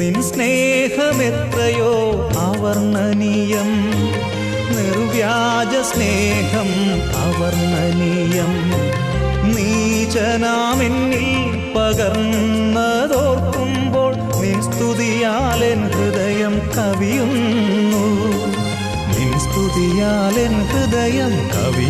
നിൻ സ്നേഹമെത്രയോ അവർണനീയം. നിർവ്യാജ സ്നേഹം അവർണനീയം. നീചനാമെന്നിൽ പകർന്നതോർക്കുമ്പോൾ നിൻ സ്തുതിയാലെൻ ഹൃദയം കവിയുന്നു. നിൻ സ്തുതിയാലെൻ ഹൃദയം കവിയുന്നു.